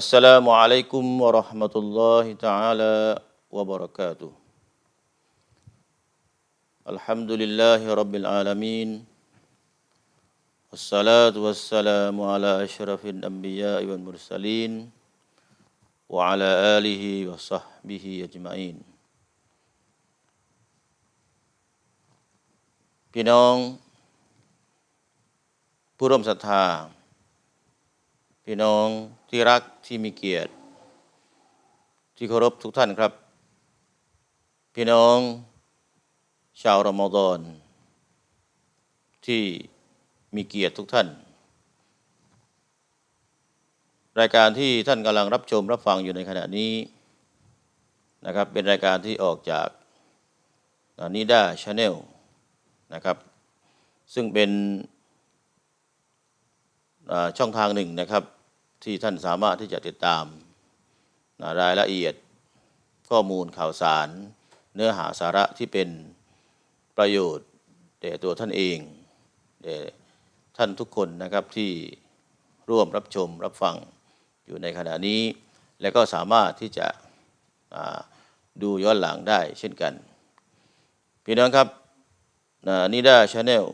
السلام عليكم ورحمة الله تعالى وبركاته الحمد لله رب العالمين والصلاة والسلام على أشرف الأنبياء والمرسلين وعلى آله وصحبه أجمعين พี่น้องผู้ร่วมศรัทธา พี่น้องที่รักที่มีเกียรติ ที่เคารพทุกท่านครับ พี่น้อง ชาวรอมฎอนที่มีเกียรติทุกท่าน รายการที่ท่านกำลังรับชมรับฟังอยู่ในขณะนี้นะครับ เป็นรายการที่ออกจากนิด้าชาแนลนะครับ ซึ่งเป็นช่องทางหนึ่งนะครับ ที่ท่านสามารถที่จะติดตามรายละเอียดข้อมูลข่าวสาร เนื้อหาสาระที่เป็น ประโยชน์แด่ตัวท่านเองแด่ท่านทุกคนนะครับที่ร่วมรับชมรับฟังอยู่ในขณะนี้ และก็สามารถที่จะดูย้อนหลังได้เช่นกัน พี่น้องครับนิด้าชาแนล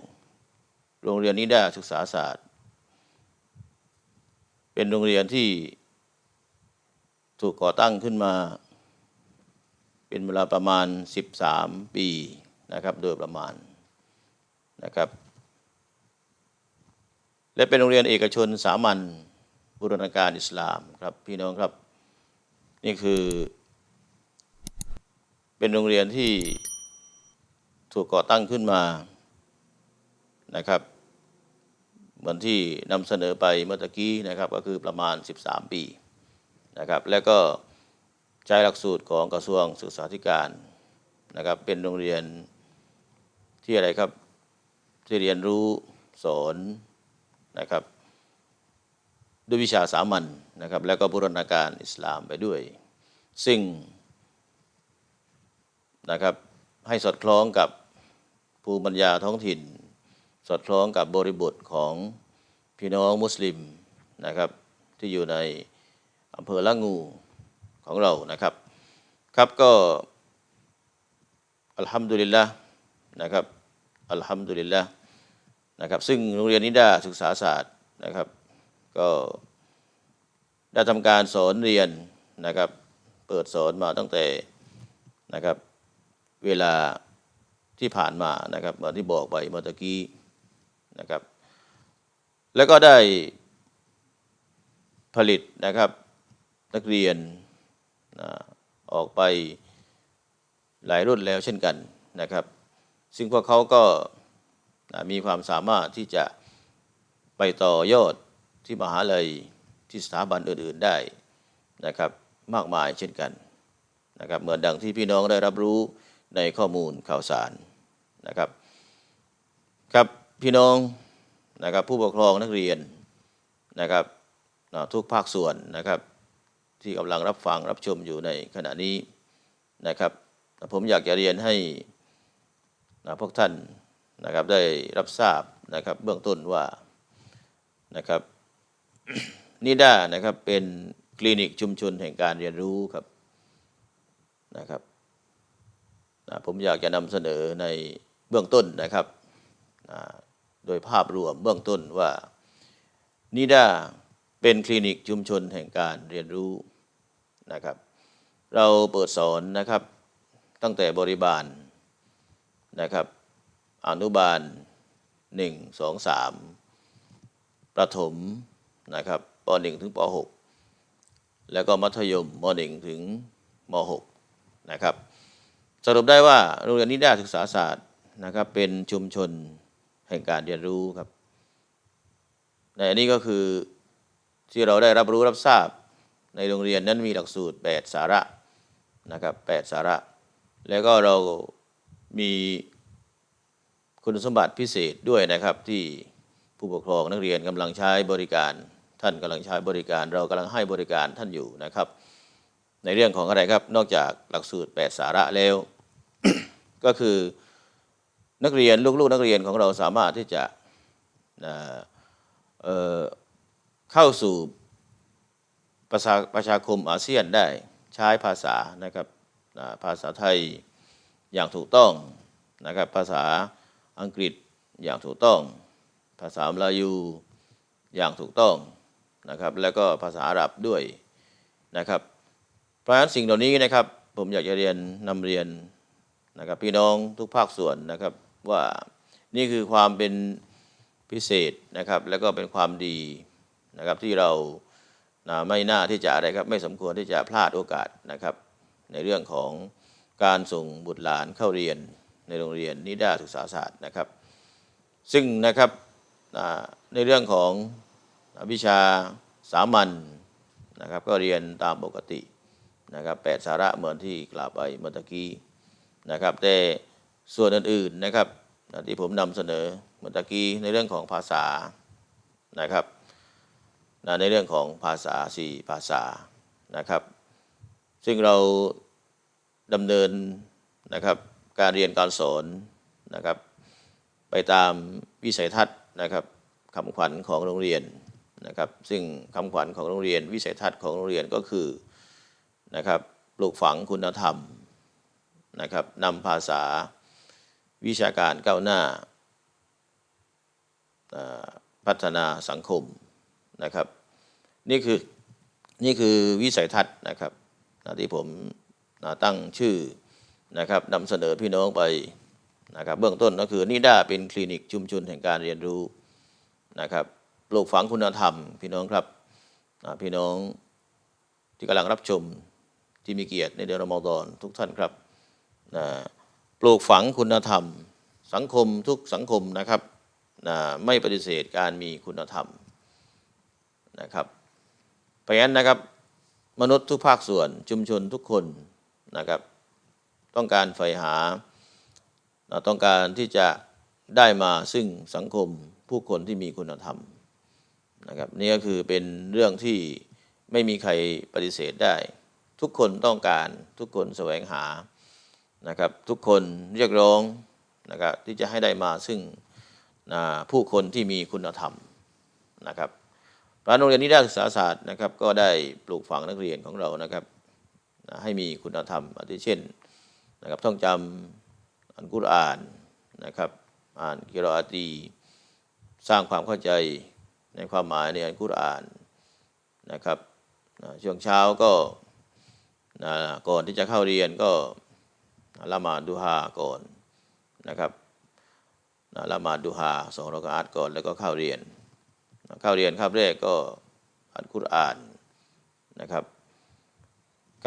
โรงเรียนนิด้าศึกษาศาสตร์ เป็นโรงเรียนที่ถูกก่อตั้งขึ้นมา เป็นเวลาประมาณ 13 ปี นะครับโดยประมาณนะครับ และเป็นโรงเรียนเอกชนสามัญบูรณาการอิสลามครับพี่น้องครับนี่คือเป็นโรงเรียนที่ถูกก่อตั้งขึ้นมานะครับ เหมือนที่นำเสนอไปเมื่อตะกี้นะครับก็คือประมาณ 13 ปีนะครับ แล้วก็ใช้หลักสูตรของกระทรวงศึกษาธิการนะครับ เป็นโรงเรียน ที่อะไรครับ ที่เรียนรู้สอนนะครับด้วยวิชาสามัญนะครับ แล้วก็บูรณาการอิสลามไปด้วย ซึ่งนะครับให้สอดคล้องกับภูมิปัญญาท้องถิ่น สอดคล้องกับบริบทของพี่น้องมุสลิมนะครับ ที่อยู่ในอำเภอละงูของเรานะครับ ครับก็อัลฮัมดุลิลละนะครับ อัลฮัมดุลิลละนะครับ ซึ่งโรงเรียนนิดาศึกษาศาสตร์นะครับ ก็ได้ทำการสอนเรียนนะครับ เปิดสอนมาตั้งแต่นะครับ เวลาที่ผ่านมานะครับเหมือนที่บอกไปเมื่อตะกี้นะครับ แล้วก็ได้ผลิตนะครับนักเรียนนะออกไปหลายรุ่นแล้วเช่นกันนะครับ ซึ่งพวกเขาก็มีความสามารถที่จะไปต่อยอดที่มหาลัยที่สถาบันอื่น ๆได้นะครับมากมายเช่นกันนะครับเหมือนดังที่พี่น้องได้รับรู้ในข้อมูลข่าวสารนะครับครับพี่น้องนะครับผู้ปกครองนักเรียนนะครับทุกภาคส่วนนะครับที่กำลังรับฟังรับชมอยู่ในขณะนี้นะครับผมอยากจะเรียนให้ พวกท่านนะครับได้รับทราบนะครับเบื้องต้นว่านะครับนิด้านะครับเป็นคลินิกชุมชนแห่งการเรียนรู้ครับนะครับผมอยากจะนำเสนอในเบื้องต้นนะครับโดยภาพรวมเบื้องต้นว่านิด้าเป็นคลินิกชุมชนแห่งการเรียนรู้นะครับ เราเปิดสอนนะครับตั้งแต่บริบาล นะครับ อนุบาล 1 2 3 ประถมนะครับป .1 ถึงป .6 แล้วก็มัธยมม .1 ถึงม .6 นะครับ สรุปได้ว่าโรงเรียนนิด้าศึกษาศาสตร์นะครับ เป็นชุมชนแห่งการเรียนรู้ครับ ในอันนี้ก็คือที่เราได้รับรู้รับทราบในโรงเรียนนั้นมีหลักสูตร 8 สาระนะครับ8สาระ แล้วก็เรา มีคุณสมบัติพิเศษด้วยนะครับ ที่ผู้ปกครองนักเรียนกำลังใช้บริการ ท่านกำลังใช้บริการ เรากำลังให้บริการท่านอยู่นะครับ ในเรื่องของอะไรครับนอกจากหลักสูตร 8 สาระแล้ว ก็คือนักเรียนลูกๆนักเรียนของเราสามารถที่จะเเข้าสู่ประชาประชาคมอาเซียนได้ใช้ภาษานะครับภาษาไทย อย่างถูกต้องนะครับภาษาอังกฤษอย่างถูกต้อง ภาษามลายูอย่างถูกต้องนะครับแล้วก็ภาษาอาหรับด้วยนะครับเพราะฉะนั้นสิ่งเหล่านี้นะครับผมอยากจะเรียนนำเรียนนะครับพี่น้องทุกภาคส่วนนะครับว่านี่คือความเป็นพิเศษนะครับแล้วก็เป็นความดีนะครับที่เรานะไม่น่าที่จะอะไรครับไม่สมควรที่จะพลาดโอกาสนะครับในเรื่องของ การส่งบุตรหลานเข้าเรียนในโรงเรียนนิดาศึกษาศาสตร์นะครับ ซึ่งนะครับในเรื่องของวิชาสามัญนะครับก็เรียนตามปกตินะครับแปดสาระเหมือนที่กล่าวไปเมื่อตะกี้นะครับแต่ส่วนอื่นๆนะครับที่ผมนำเสนอเมื่อตะกี้ในเรื่องของภาษานะครับในเรื่องของภาษาสี่ภาษานะครับ ซึ่งเรา ดำเนินนะครับการเรียนการสอนนะครับ ไปตามวิสัยทัศน์นะครับคำขวัญของโรงเรียนนะครับ ซึ่งคำขวัญของโรงเรียน วิสัยทัศน์ของโรงเรียนก็คือนะครับปลูกฝังคุณธรรมนะครับนำภาษาวิชาการก้าวหน้า พัฒนาสังคมนะครับ นี่คือนี่คือวิสัยทัศน์นะครับที่ผม นะตั้งชื่อนะครับนำเสนอพี่น้องไปนะครับเบื้องต้นก็คือนิด้าเป็นคลินิกชุมชนแห่งการเรียนรู้นะครับปลูกฝังคุณธรรม พี่น้องครับนะพี่น้องที่กำลังรับชมที่มีเกียรติในเดือนรอมฎอนทุกท่านครับนะปลูกฝังคุณธรรม สังคมทุกสังคมนะครับนะไม่ปฏิเสธการมีคุณธรรมนะครับเพราะฉะนั้นนะครับมนุษย์ทุกภาคส่วนชุมชนทุกคน นะครับ ต้องการใฝ่หา ต้องการที่จะได้มาซึ่งสังคมผู้คนที่มีคุณธรรมนะครับนี่ก็คือเป็นเรื่องที่ไม่มีใครปฏิเสธได้ ทุกคนต้องการทุกคนแสวงหานะครับทุกคนเรียกร้องนะครับที่จะให้ได้มาซึ่งนะผู้คนที่มีคุณธรรมนะครับรานโรงเรียนนิด้าศึกษาศาสตร์นะครับก็ได้ปลูกฝังนักเรียนของเรานะครับ ให้มีคุณธรรมอาทิเช่นนะครับท่องจำอันกุรอานนะครับอ่านกิรออาตีสร้างความเข้าใจในความหมายในอันกุรอานนะครับนะช่วงเช้าก็นะก่อนที่จะเข้าเรียนก็ละหมาดดูฮาก่อนนะครับนะละหมาดดูฮาสองรากาอัตก่อนแล้วก็เข้าเรียน เข้าเรียนคาบแรกก็อ่านคุรอานนะครับ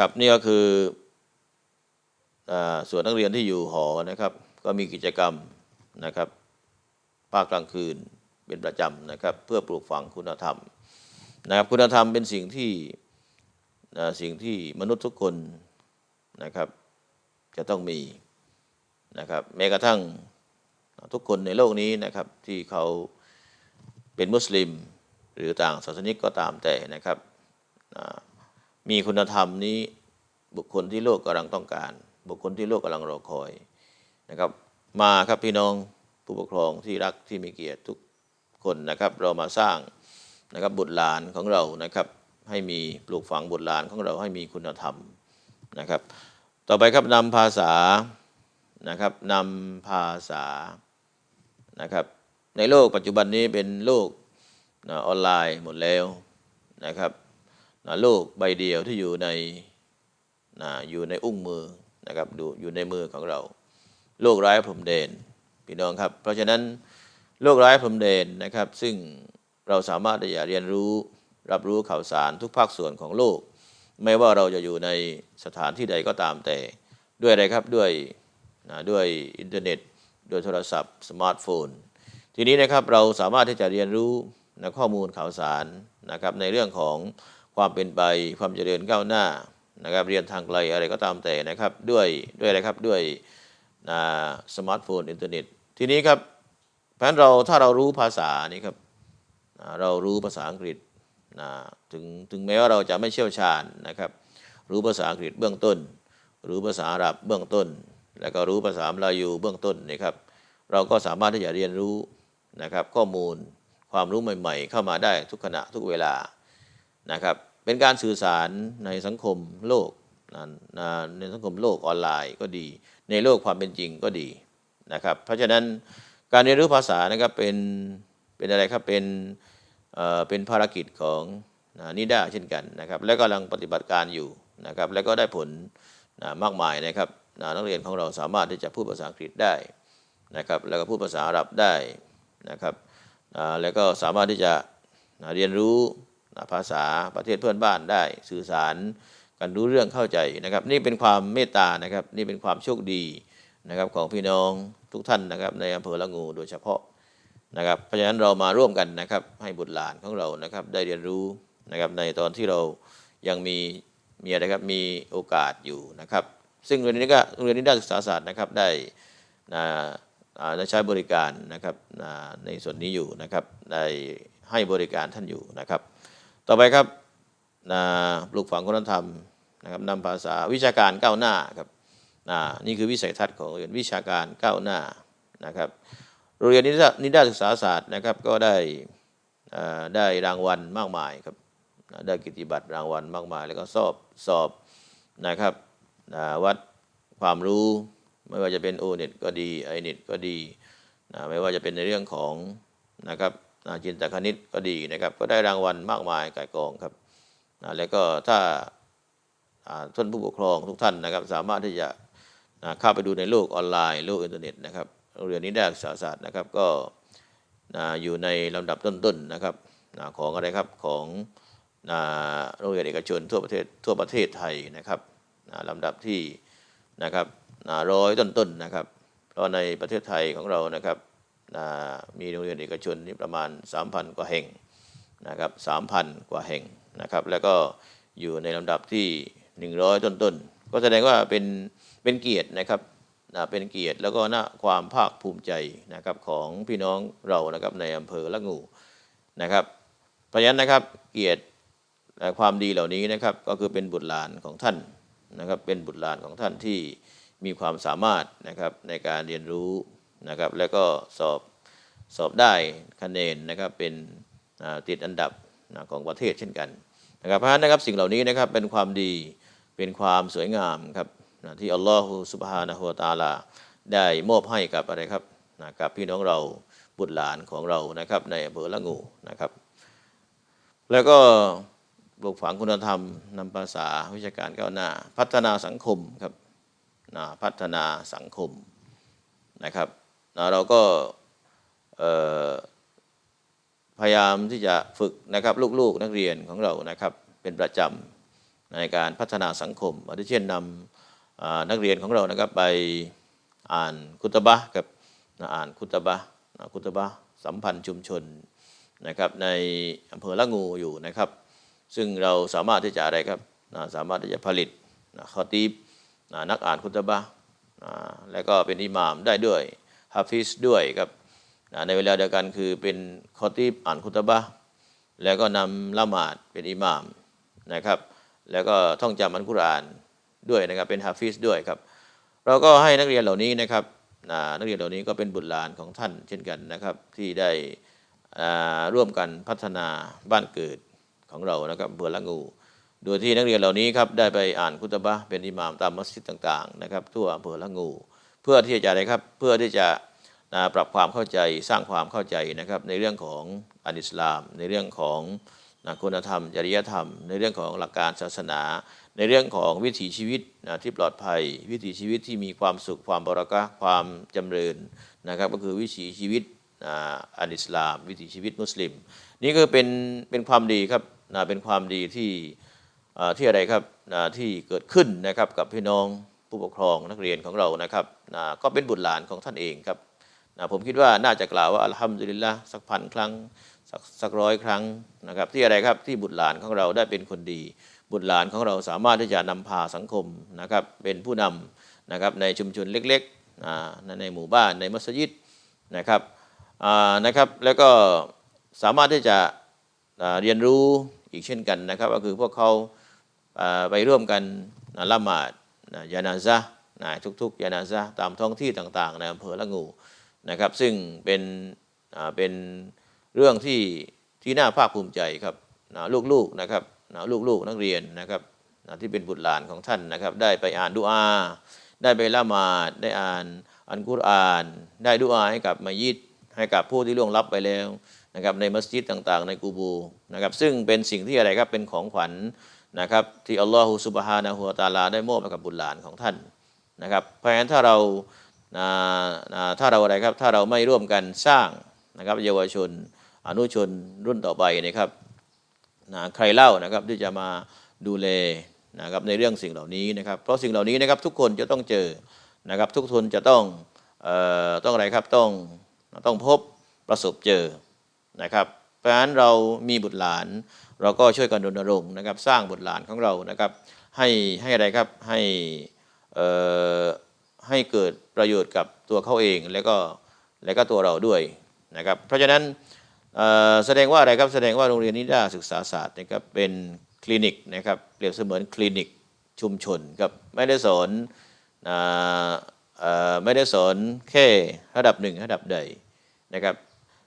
ครับนี่ก็คืออส่วนนักเรียนที่อยู่หอนะครับ ก็มีกิจกรรมนะครับ ภาคกลางคืนเป็นประจำนะครับ เพื่อปลูกฝังคุณธรรมนะครับ คุณธรรมเป็นสิ่งที่สิ่งที่มนุษย์ทุกคนนะครับ จะต้องมีนะครับแม้กระทั่งทุกคนในโลกนี้นะครับที่เขาเป็นมุสลิม หรือต่างศาสนิกก็ตามแต่นะครับ มีคุณธรรมนี้บุคคลที่โลกกำลังต้องการ บุคคลที่โลกกำลังรอคอยนะครับ มาครับพี่น้องผู้ปกครองที่รักที่มีเกียรติทุกคนนะครับ เรามาสร้างนะครับบุตรหลานของเรานะครับ ให้มีปลูกฝังบุตรหลานของเราให้มีคุณธรรมนะครับ ต่อไปครับนำภาษานะครับนำภาษานะครับ ในโลกปัจจุบันนี้เป็นโลกออนไลน์หมดแล้วนะครับ นะโลกใบเดียวที่อยู่ในนะอยู่ในอุ้งมือนะครับดูอยู่ในมือของเรา โลกร้ายพรมเดนพี่น้องครับ เพราะฉะนั้นโลกร้ายพรมเดนนะครับ ซึ่งเราสามารถที่จะเรียนรู้รับรู้ข่าวสารทุกภาคส่วนของโลก ไม่ว่าเราจะอยู่ในสถานที่ใดก็ตามแต่ ด้วยอะไรครับด้วยนะด้วยอินเทอร์เน็ตโดยโทรศัพท์สมาร์ทโฟน ทีนี้นะครับเราสามารถที่จะเรียนรู้นะข้อมูลข่าวสารนะครับในเรื่องของ ความเป็นไปความเจริญก้าวหน้านะครับเรียนทางไกลอะไรก็ตามแต่นะครับด้วยด้วยอะไรครับด้วยสมาร์ทโฟนอินเทอร์เน็ต ทีนี้ครับเพราะฉะนั้นเราถ้าเรารู้ภาษานี่ครับเรารู้ภาษาอังกฤษนะถึงถึงแม้ว่าเราจะไม่เชี่ยวชาญนะครับ รู้ภาษาอังกฤษเบื้องต้น รู้ภาษาอาหรับเบื้องต้น แล้วก็รู้ภาษาลายูเบื้องต้นนะครับ เราก็สามารถที่จะเรียนรู้นะครับข้อมูลความรู้ใหม่ ๆ เข้ามาได้ทุกขณะทุกเวลา นะครับเป็นการสื่อสารในสังคมโลกในสังคมโลกออนไลน์ก็ดี ในโลกความเป็นจริงก็ดีนะครับเพราะฉะนั้นการเรียนรู้ภาษานะครับเป็นเป็นอะไรครับเป็นเป็นภารกิจของนิด้าเช่นกันนะครับและกำลังปฏิบัติการอยู่นะครับและก็ได้ผลมากมายนะครับนักเรียนของเราสามารถที่จะพูดภาษาอังกฤษได้นะครับแล้วก็พูดภาษาอาหรับได้นะครับแล้วก็สามารถที่จะเรียนรู้ ภาษาประเทศเพื่อนบ้านได้สื่อสารกันรู้เรื่องเข้าใจนะครับ นี่เป็นความเมตตานะครับ นี่เป็นความโชคดีนะครับของพี่น้องทุกท่านนะครับ ในอำเภอละงูโดยเฉพาะนะครับ เพราะฉะนั้นเรามาร่วมกันนะครับ ให้บุตรหลานของเรานะครับ ได้เรียนรู้นะครับในตอนที่เรายังมีมีอะไรครับมีโอกาสอยู่นะครับ ซึ่งโรงเรียนนี้ก็โรงเรียนนี้ด้านศึกษาศาสตร์นะครับได้นะได้ใช้บริการนะครับในส่วนนี้อยู่นะครับได้ให้บริการท่านอยู่นะครับ ต่อไปครับนะปลูกฝังคุณธรรมนะครับนำภาษาวิชาการก้าวหน้าครับนะนี่คือวิสัยทัศน์ของโรงเรียนวิชาการก้าวหน้านะครับโรงเรียนนิด้านิด้ศึกษาศาสตร์นะครับก็ได้ได้รางวัลมากมายครับได้กิตติบัตรรางวัลมากมาย แล้วก็สอบสอบนะครับวัดความรู้ไม่ว่าจะเป็นโอเน็ตก็ดีไอเน็ตก็ดีไม่ว่าจะเป็นในเรื่องของนะครับ จินตคณิตก็ดีนะครับ ก็ได้รางวัลมากมายก่ายกองครับแล้วก็ถ้าท่านผู้ปกครองทุกท่านนะครับ สามารถที่จะเข้าไปดูในโลกออนไลน์โลกอินเทอร์เน็ตนะครับโรงเรียนนี้ได้ศึกษาศาสตร์นะครับก็อยู่ในลำดับต้นๆนะครับของอะไรครับของโรงเรียนเอกชนทั่วประเทศทั่วประเทศไทยนะครับลำดับที่นะครับร้อยต้นๆนะครับเพราะในประเทศไทยของเรานะครับ นะมีโรงเรียนเอกชนนี่ประมาณ 3,000 กว่าแห่งนะครับ3,000 กว่าแห่งนะครับ แล้วก็อยู่ในลำดับที่ 100 ต้นๆ ก็แสดงว่าเป็นเป็นเกียรตินะครับนะเป็นเกียรติแล้วก็น่าความภาคภูมิใจนะครับของพี่น้องเรานะครับในอำเภอละงูนะครับเพราะฉะนั้นนะครับเกียรติและความดีเหล่านี้นะครับก็คือเป็นบุตรหลานของท่านนะครับ เป็นบุตรหลานของท่านที่มีความสามารถนะครับในการเรียนรู้ นะครับ แล้วก็สอบสอบได้คะแนนนะครับเป็นติดอันดับของประเทศเช่นกันนะครับเพราะฉะนั้นนะครับสิ่งเหล่านี้นะครับเป็นความดีเป็นความสวยงามครับที่อัลลอฮฺสุบฮานะฮูวะตาลา ได้มอบให้กับอะไรครับกับพี่น้องเราบุตรหลานของเรานะครับในอำเภอละงูนะครับ แล้วก็ปลูกฝังคุณธรรมนำภาษาวิชาการก้าวหน้า พัฒนาสังคมครับพัฒนาสังคมนะครับ นะเราก็พยายามที่จะฝึกนะครับลูกๆนักเรียนของเรานะครับเป็นประจำในการพัฒนาสังคมอาทิเช่นนำนักเรียนของเรานะครับไปอ่านคุตบะห์ครับนะอ่านคุตบะนะคุตบะสัมพันธ์ชุมชนนะครับในอำเภอละงูอยู่นะครับ ซึ่งเราสามารถที่จะอะไรครับนะสามารถที่จะผลิตนะคอตีบนะนักอ่านคุตบะนะแล้วก็เป็นอิหม่ามได้ด้วย ฮาฟิซด้วยครับในเวลาเดียวกันคือเป็นคอตีบอ่านคุตบะแล้วก็นำละหมาดเป็นอิหม่ามนะครับ แล้วก็ท่องจำอัลกุรอานด้วยนะครับเป็นฮาฟิซด้วยครับ เราก็ให้นักเรียนเหล่านี้นะครับนักเรียนเหล่านี้ก็เป็นบุตรหลานของท่านเช่นกันนะครับ ที่ได้ร่วมกันพัฒนาบ้านเกิดของเรานะครับอำเภอละงู โดยที่นักเรียนเหล่านี้ครับได้ไปอ่านคุตบะเป็นอิหม่ามตามมัสยิดต่างๆนะครับทั่วอำเภอละงู เพื่อที่จะอะไรครับเพื่อที่จะอ่าปรับความเข้าใจสร้างความเข้าใจนะครับในเรื่องของอันอิสลาม ในเรื่องของนะคุณธรรม จริยธรรม ในเรื่องของหลักการศาสนา ในเรื่องของวิถีชีวิตนะที่ปลอดภัย วิถีชีวิตที่มีความสุขความบราระความจำเริญนะครับก็คือวิถีชีวิตอันอิสลาม วิถีชีวิตมุสลิม นี่ก็เป็นเป็นความดีครับนะเป็นความดีที่ที่อะไรครับนะที่เกิดขึ้นนะครับกับพี่น้อง ผู้ปกครองนักเรียนของเรานะครับนะก็เป็นบุตรหลานของท่านเองครับนะผมคิดว่าน่าจะกล่าวว่าอัลฮัมดุลิลละสักพันครั้งสักสักร้อยครั้งนะครับที่อะไรครับที่บุตรหลานของเราได้เป็นคนดี บุตรหลานของเราสามารถที่จะนำพาสังคมนะครับเป็นผู้นำนะครับในชุมชนเล็กอ่าในหมู่บ้านในมัสยิดนะครับนะครับแล้วก็สามารถที่จะเรียนรู้อีกเช่นกันนะครับ ก็คือพวกเขาไปร่วมกันละหมาด นะยานาซะนะทุกๆยานาซะตามท้องที่ต่างๆในอำเภอละงูนะครับ ซึ่งเป็นเป็นเรื่องที่ที่น่าภาคภูมิใจครับนะลูกๆนะครับนะลูกๆนักเรียนนะครับนะที่เป็นบุตรหลานของท่านนะครับ ได้ไปอ่านดุอา ได้ไปละหมาดได้อ่านอันกุรอาน ได้ดุอาให้กับมัยยิดให้กับผู้ที่ล่วงลับไปแล้วนะครับในมัสยิดต่างๆ ในกูบูนะครับซึ่งเป็นสิ่งที่อะไรครับเป็นของขวัญ นะครับที่อัลลอฮฺสุบฮานะฮูวตาลาได้มอบให้กับบุตรหลานของท่านนะครับเพราะฉะนั้นถ้าเราถ้าเราอะไรครับถ้าเราไม่ร่วมกันสร้างนะครับเยาวชนอนุชนรุ่นต่อไปนะครับนะใครเล่านะครับที่จะมาดูแลนะครับในเรื่องสิ่งเหล่านี้นะครับ เพราะสิ่งเหล่านี้นะครับทุกคนจะต้องเจอนะครับ ทุกคนจะต้องออต้องอะไรครับต้องต้องพบประสบเจอนะครับ เพราะฉะนั้นเรามีบุตรหลาน เราก็ช่วยกันรณรงค์นะครับสร้างบุตรหลานของเรานะครับ ให้ให้อะไรครับให้เอ่อให้เกิดประโยชน์กับตัวเขาเองแล้วก็แล้วก็ตัวเราด้วยนะครับ เพราะฉะนั้นแสดงว่าอะไรครับแสดงว่าโรงเรียนนิด้าศึกษาศาสตร์นะครับเป็นคลินิกนะครับเปรียบเสมือนคลินิกชุมชนครับไม่ได้สอนอ่าอ่อไม่ได้สอนแค่ระดับหนึ่งระดับใดนะครับ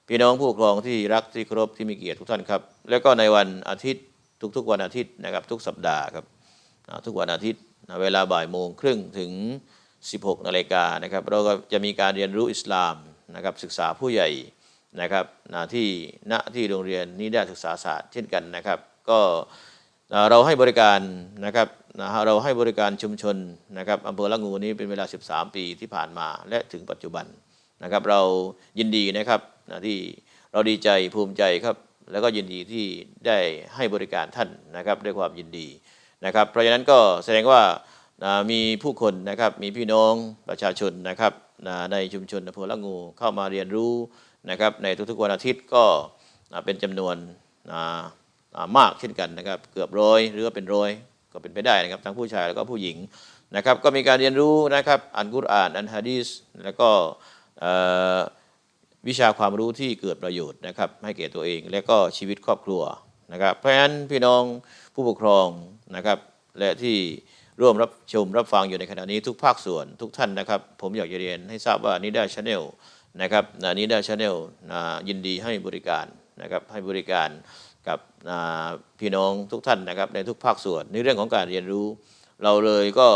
พี่น้องผู้ปกครองที่รักที่เคารพที่มีเกียรติทุกท่านครับ แล้วก็ในวันอาทิตย์ทุกๆวันอาทิตย์นะครับ ทุกสัปดาห์ครับทุกวันอาทิตย์เวลาบ่ายโมงครึ่งถึง 16นาฬิกานะครับ เราก็จะมีการเรียนรู้อิสลามนะครับศึกษาผู้ใหญ่นะครับที่ณที่โรงเรียนนิด้ศึกษาศาสตร์เช่นกันนะครับ ก็เราให้บริการนะครับเราให้บริการชุมชนนะครับอำเภอละงูนี้เป็นเวลา 13 ปีที่ผ่านมาและถึงปัจจุบันนะครับ เรายินดีนะครับ นะที่เราดีใจภูมิใจครับ แล้วก็ยินดีที่ได้ให้บริการท่านนะครับด้วยความยินดีนะครับ เพราะฉะนั้นก็แสดงว่านะมีผู้คนนะครับมีพี่น้องประชาชนนะครับนะในชุมชนอำเภอละงูเข้ามาเรียนรู้นะครับ ในทุกๆวันอาทิตย์ก็อ่าเป็นจำนวนอ่าอ่ามากเช่นกันนะครับ เกือบร้อยหรือว่าเป็นร้อยก็เป็นไปได้นะครับทั้งผู้ชายแล้วก็ผู้หญิงนะครับ ก็มีการเรียนรู้นะครับอ่านกุรอานอ่านฮะดีษแล้วก็ วิชาความรู้ที่เกิดประโยชน์นะครับให้แก่ตัวเองและก็ชีวิตครอบครัวนะครับ เพราะฉะนั้นพี่น้องผู้ปกครองนะครับและที่ร่วมรับชมรับฟังอยู่ในขณะนี้ทุกภาคส่วนทุกท่านนะครับ ผมอยากจะเรียนให้ทราบว่านิด้าชาแนลนะครับนะนี้ได้ชาแนลยินดีให้บริการนะครับให้บริการกับพี่น้องทุกท่านนะครับในทุกภาคส่วนในเรื่องของการเรียนรู้ เราเลยก็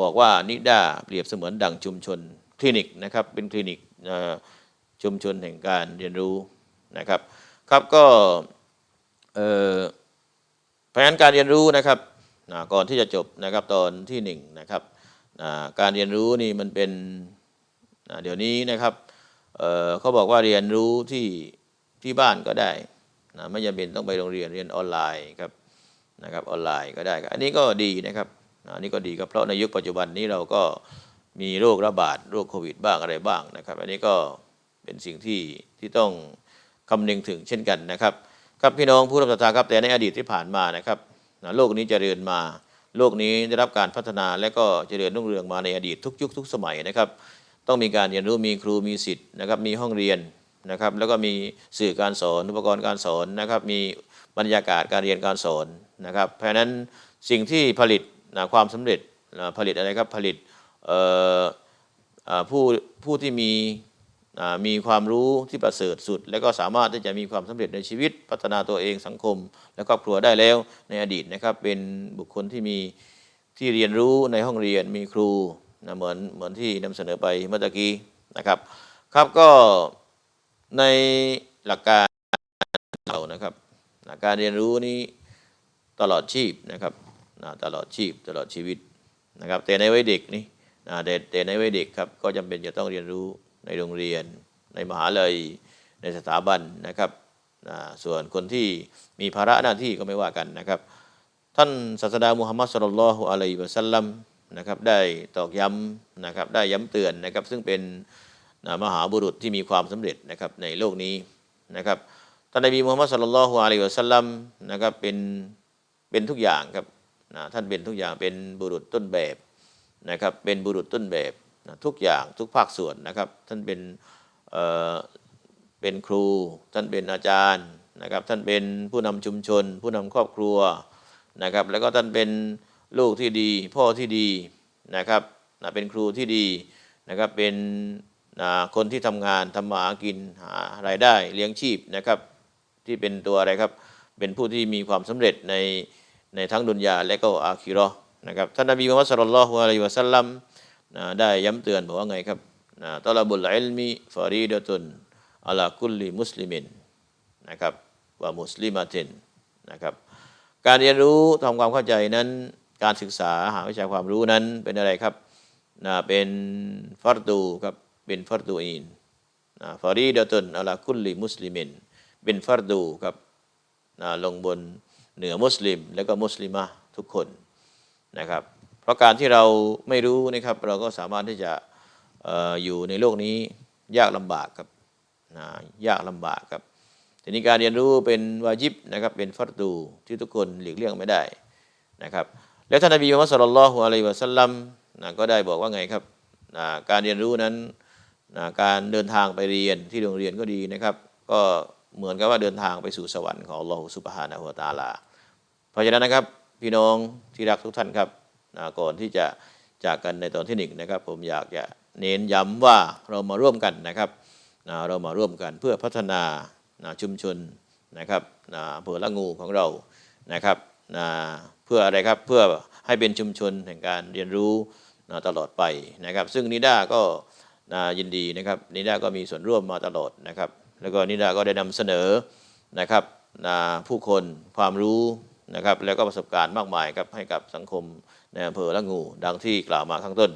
บอกว่านิด้าเปรียบเสมือนดังชุมชนคลินิกนะครับเป็นคลินิก ชุมชนแห่งการเรียนรู้นะครับครับก็เอ่อเพราะฉะนั้นการเรียนรู้นะครับนะก่อนที่จะจบนะครับตอนที่หนึ่งนะครับการเรียนรู้นี่มันเป็นเดี๋ยวนี้นะครับเเขาบอกว่าเรียนรู้ที่ที่บ้านก็ได้นะไม่จำเป็นต้องไปโรงเรียนเรียนออนไลน์ครับนะครับออนไลน์ก็ได้อันนี้ก็ดีนะครับอันนี้ก็ดีครับเพราะในยุคปัจจุบันนี้เราก็มีโรคระบาดโรคโควิดบ้างอะไรบ้างนะครับ อันนี้ก็ เป็นสิ่งที่ที่ต้องคำนึงถึงเช่นกันนะครับ ครับพี่น้องผู้รับศรัทธาครับแต่ในอดีตที่ผ่านมานะครับโลกนี้จเจริญมา โลกนี้ได้รับการพัฒนาและก็จเจริญรุ่งเรืองมาในอดีตทุกยุคทุกสมัยนะครับ ต้องมีการเรียนรู้มีครูมีสิทธิ์นะครับมีห้องเรียนนะครับแล้วก็มีสื่อการสอนอุปกรณ์การสอนนะครับมีบรรยากาศการเรียนการสอนนะครับ เพราะนั้นสิ่งที่ผลิตนะความสำเร็จนะผลิตอะไรครับผลิตผู้ผู้ที่มี มีความรู้ที่ประเสริฐสุด แล้วก็สามารถที่จะมีความสำเร็จในชีวิตพัฒนาตัวเองสังคม และครอบครัวได้แล้วในอดีตนะครับ เป็นบุคคลที่มีที่เรียนรู้ในห้องเรียนมีครูนะเหมือนเหมือนที่นำเสนอไปเมื่อตะกี้นะครับ ครับก็ในหลักการเรานะครับนะการเรียนรู้นี้ตลอดชีพนะครับนะตลอดชีพตลอดชีวิตนะครับแต่ในวัยเด็กนี่นะแต่แต่ในวัยเด็กครับก็จำเป็นจะต้องเรียนรู้ ในโรงเรียน ในมหาลัย ในสถาบันนะครับส่วนคนที่มีภาระหน้าที่ก็ไม่ว่ากันนะครับ ท่านศาสดามุฮัมมัดสุลลัลลอฮุอะลัยฮิวะสัลลัมนะครับได้ตอกย้ำนะครับได้ย้ำเตือนนะครับ ซึ่งเป็นนะมหาบุรุษที่มีความสำเร็จนะครับในโลกนี้นะครับท่านนบีมุฮัมมัดสุลลัลลอฮุอะลัยฮิวะสัลลัมนะครับเป็นเป็นทุกอย่างครับนะท่านเป็นทุกอย่างเป็นบุรุษต้นแบบนะครับเป็นบุรุษต้นแบบ นะทุกอย่างทุกภาคส่วนนะครับ ท่านเป็นเอ่อเป็นครู ท่านเป็นอาจารย์นะครับ ท่านเป็นผู้นำชุมชน ผู้นำครอบครัวนะครับ แล้วก็ท่านเป็นลูกที่ดี พ่อที่ดีนะครับนะเป็นครูที่ดีนะครับ เป็นอ่าคนที่ทำงานทำมาหากินหารายได้เลี้ยงชีพนะครับ ที่เป็นตัวอะไรครับ เป็นผู้ที่มีความสำเร็จในในทั้งดุนยาและก็อาคิราะห์นะครับ ท่านนบีมุฮัมมัดศ็อลลัลฮุอะลัยฮิวะซัลลัม นะได้ย้ำเตือนบอกว่าไงครับนะตลาบุลอิลมีฟารีดะตุนอะลาคุลลิมุสลิมินนะครับว่ามุสลิมาตินนะครับการเรียนรู้ทำความเข้าใจนั้น การศึกษาหาวิชาความรู้นั้นเป็นอะไรครับนะเป็นฟัรดูครับเป็นฟัรดูอีนนะฟารีดะตุนอะลาคุลลิมุสลิมินเป็นฟัรดูครับนะลงบนเหนือมุสลิม และก็มุสลิมะทุกคนนะครับ เพราะการที่เราไม่รู้นะครับ เราก็สามารถที่จะอออยู่ในโลกนี้ยากลำบากครับนะยากลำบากครับทีนี้การเรียนรู้เป็นวาจิบนะครับเป็นฟัรดูที่ทุกคนหลีกเลี่ยงไม่ได้นะครับ แล้วท่านนบีมุฮัมมัดศ็อลลัลลอฮุอะลัยฮิวะสัลลัมนะก็ได้บอกว่าไงครับนะการเรียนรู้นั้นนะการเดินทางไปเรียนที่โรงเรียนก็ดีนะครับ ก็เหมือนกับว่าเดินทางไปสู่สวรรค์ของอัลลอฮฺสุบฮานะฮูวตาลา เพราะฉะนั้นนะครับพี่น้องที่รักทุกท่านครับ นะก่อนที่จะจากกันในตอนที่หนึ่งนะครับ ผมอยากจะเน้นย้ำว่าเรามาร่วมกันนะครับนะเรามาร่วมกันเพื่อพัฒนานะชุมชนนะครับนะอำเภอละงูของเรานะครับนะเพื่ออะไรครับเพื่อให้เป็นชุมชนแห่งการเรียนรู้นะตลอดไปนะครับ ซึ่งนิด้าก็นะยินดีนะครับนิด้าก็มีส่วนร่วมมาตลอดนะครับ แล้วก็นิด้าก็ได้นำเสนอนะครับนะผู้คนความรู้ นะครับแล้วก็ประสบการณ์มากมายครับให้กับสังคมในอำเภอละงูดังที่กล่าวมาข้างต้น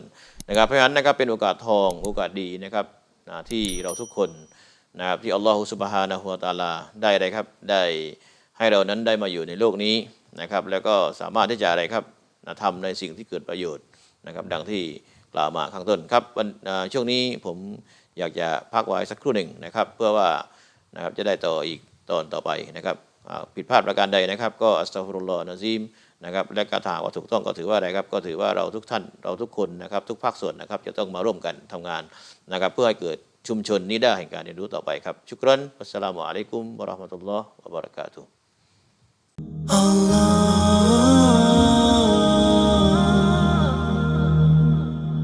นะครับเพราะฉะนั้นนะครับเป็นโอกาสทองโอกาสดีนะครับที่เราทุกคนนะครับที่อัลลอฮฺสุบฮานะฮุวาตาลาได้อะไรครับได้ให้เรานั้นได้มาอยู่ในโลกนี้นะครับแล้วก็สามารถที่จะอะไรครับทำในสิ่งที่เกิดประโยชน์นะครับดังที่กล่าวมาข้างต้นครับวันช่วงนี้ผมอยากจะพักไว้สักครู่หนึ่งนะครับ เพื่อว่านะครับจะได้ต่ออีกตอนต่อไปนะครับ ผิดพลาดประการใดนะครับ ก็อัสตัฟรุลลอฮ์นะซีมนะครับและการถาว่าถูกต้องก็ถือว่าอะไรครับก็ถือว่าเราทุกท่านเราทุกคนนะครับทุกภาคส่วนนะครับจะต้องมาร่วมกันทำงานนะครับเพื่อให้เกิดชุมชนนี้ได้แห่งการเรียนรู้ต่อไปครับ ชุกรันอัสสลามุอะลัยกุมวะราะห์มะตุลลอฮ์วะบะเราะกาตุฮ์ Allah